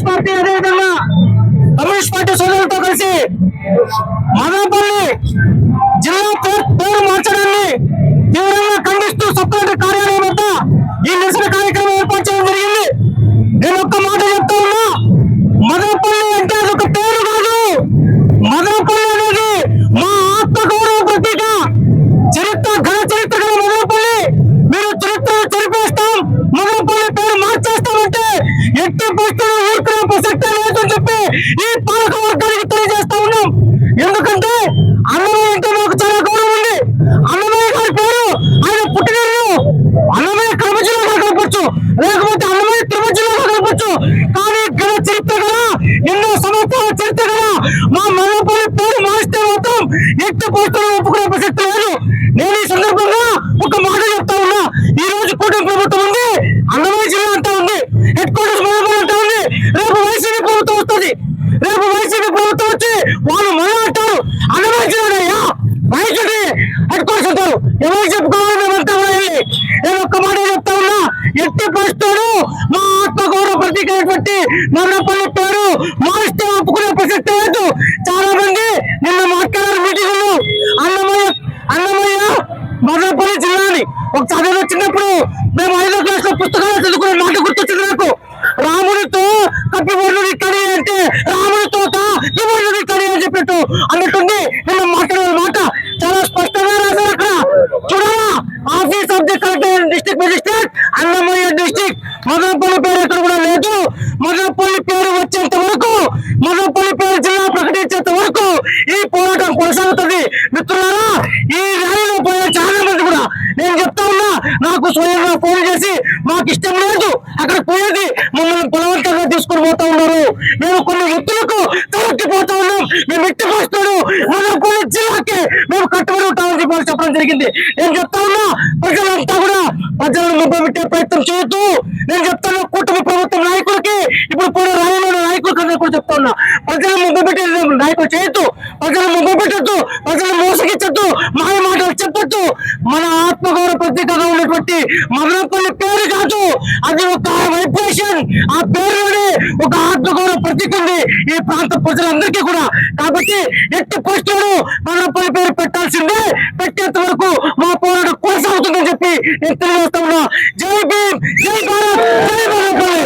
Congress party అదేవిధంగా communist party సోదరులతో కలిసి మదనపల్లి జిల్లా పేరు పేరు మార్చడాన్ని తీవ్రంగా ఖండిస్తూ సబ్ కలెక్టర్ కార్యాలయం వద్ద ఈ నిరసన కార్యక్రమం ఏర్పాటు చేయడం జరిగింది నేను ఒక్క మాట చెప్తా ఉన్నా మదనపల్లి అంటే అదొక పేరు కాదు మదనపల్లి అనేది మా ఆత్మగౌరవ ప్రతీక చరిత్ర ఘన చరిత్ర గల మదనపల్లి మీరు చరిత్ర చెరిపేస్తాం మదనపల్లి పేరు మార్చేస్తామంటే ఎట్టి పరిస్థితుల్లో ఊరుకునే ప్రసక్తే లేదని చెప్పి ఈ పాలక వర్గానికి తెలియజేస్తా ఉన్నాం. ఎందుకంటే అన్నమయ్య అంటే మాకు చాలా గౌరవం ఉంది. అన్నమయ్య గారి పేరు ఆయన పుట్టినరోజు. అన్నమయ్య కడప జిల్లాలో కలపచ్చు లేకపోతే అన్నమయ్య తిరుపతి జిల్లాలో కలపచ్చు కానీ గల చరిత్ర గల ఎన్నో సంవత్సరాల చరిత్ర గల మా మల్లపల్లి పేరు మారిస్తే మాత్రం ఎట్టి పరిస్థితుల్లో ఒప్పుకునే ప్రసక్తి లేదు. నేను ఈ సందర్భంగా ఒక మాట చెప్తాను ఉన్నా ఈ రోజు కూటమి ప్రభుత్వం ఉంది అన్నమయ్య జిల్లా అంతా ఉంది హెడ్ క్వార్టర్స్ మదనపల్లి అంతా ఉంది రేపు వైసీపీ ప్రభుత్వం వస్తుంది రేపు వైసీపీ ప్రభుత్వం వచ్చి వాళ్ళు మళ్ళీ అంటారు వైసీపీ హెడ్ క్వార్టర్స్ అంటారు ఎవరు చెప్పుకోవాలి మేమంతా కూడా నేను ఒక్క మాట చెప్తా ఉన్నా ఎట్టి పరిస్థితులు మా ఆత్మగౌరవ ప్రతీక పెట్టి మదనపల్లి పేరు మారిస్తే ఒప్పుకునే ప్రసక్తి లేదు. చాలా మంది నిన్న మాట్లాడారు మీటింగ్లో అన్నమయ్య అన్నమయ్య మదనపల్లి జిల్లాని ఒక చదువు వచ్చినప్పుడు మేము ఐదో క్లాస్లో పుస్తకాలు చదువుకునే మాట గుర్తొచ్చింది కప్పిబొర్లుని కడి అంటే రాముడితో కప్పిబొర్లుని కడి అని చెప్పినట్టు అన్నట్టుంది. మాట చాలా స్పష్టంగా రాశారు అక్కడ. చూడాలా office of the collector district magistrate Annamayya district. Madanapalli పేరు ఎక్కడ కూడా లేదు. మదనపల్లి పేరు వచ్చేంత వరకు మదనపల్లి పేరు జిల్లా ప్రకటించేంత వరకు ఈ పోరాటం కొనసాగుతుంది. మిత్రులారా ఈ ర్యాలీలో నేను చెప్తా ఉన్నా నాకు స్వయంగా ఫోన్ చేసి మాకు ఇష్టం లేదు అక్కడ పోయేది మమ్మల్ని బలవంతంగా తీసుకుని పోతా ఉన్నారు. మేము కొన్ని వ్యక్తులకు తరక్కిపోతా ఉన్నాం మేము ఎట్టి పోస్తాడు మదనపల్లి జిల్లాకి మేము కట్టుబడి ఉంటామని చెప్పి చెప్పడం జరిగింది. నేను చెప్తా ఉన్నా ప్రజలంతా కూడా ప్రజలను ముబ్బెట్టే ప్రయత్నం చేయొద్దు. నేను చెప్తాను కూటమి ప్రభుత్వం నాయకులకి ఇప్పుడు కూడా రాయలోని నాయకులకి అందరూ కూడా చెప్తా ఉన్నా ప్రజలను ముబ్బెట్టే నాయకులు చేయొద్దు ప్రజలను ముబ్బెట్టద్దు ప్రజలను మోసగించద్దు మాయ మాటలు చెప్పొద్దు మన ఆత్మగౌరవ ప్రతీకగా ఉన్నటువంటి మదనపల్లి పేరు కాదు. అది ఒక వైబ్రేషన్. ఆ పేరులోనే ఒక ఆత్మగౌరవ ప్రతీక ఉంది. ఈ ప్రాంత ప్రజలందరికీ కూడా. కాబట్టి ఎట్టి పోస్టులను మదనపల్లి పేరు పెట్టాల్సిందే. పెట్టేంత వరకు మా పోరాటం కొనసాగుతుందని చెప్పి నేను తెలియజేస్తా ఉన్నా. జై భీమ్ జై భారత్ జై మదనపల్లి.